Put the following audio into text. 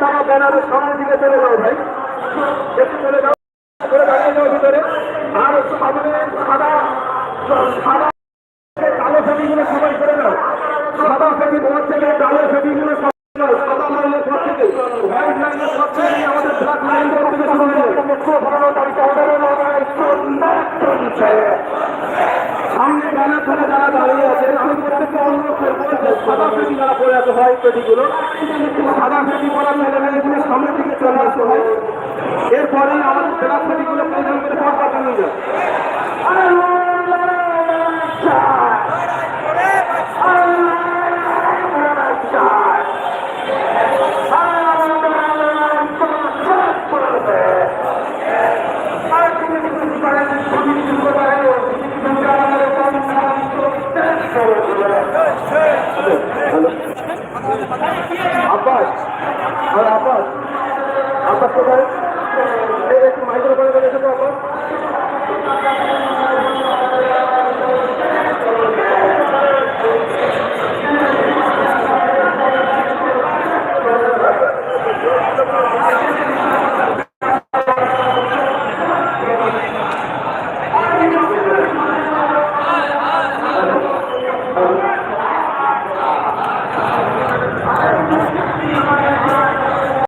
তারা ব্যানারের সামনের দিকে চলে যাও ভাই। চলে যাও। দাঁড়িয়ে যাও ভিতরে। আর সামনে সাদা সাদা কালো ছবিগুলো সবাই করে নাও। সাদা ছবি ঘর থেকে কালো সবাই সাদা থেকে। থেকে আমাদের ব্ল্যাক লাইন থেকে লড়াই চলছে। সামনে ব্যানার ধরে যারা দাঁড়িয়ে আছেন সাদা পেটি যারা পরে আছে হোয়াইট পেটিগুলো সাদা পেটি পরা ছেলেমেয়েগুলো সামনের দিকে চলে আসতে হয়। এরপরে আমাদের ব্ল্যাক পেটিগুলো প্রয়োজন করে নিয়ে যাবে আব্বাস আর আব্বাস। আব্বাস কোথায়? একটু মাইক্রোফোনে বলে আব্বাস।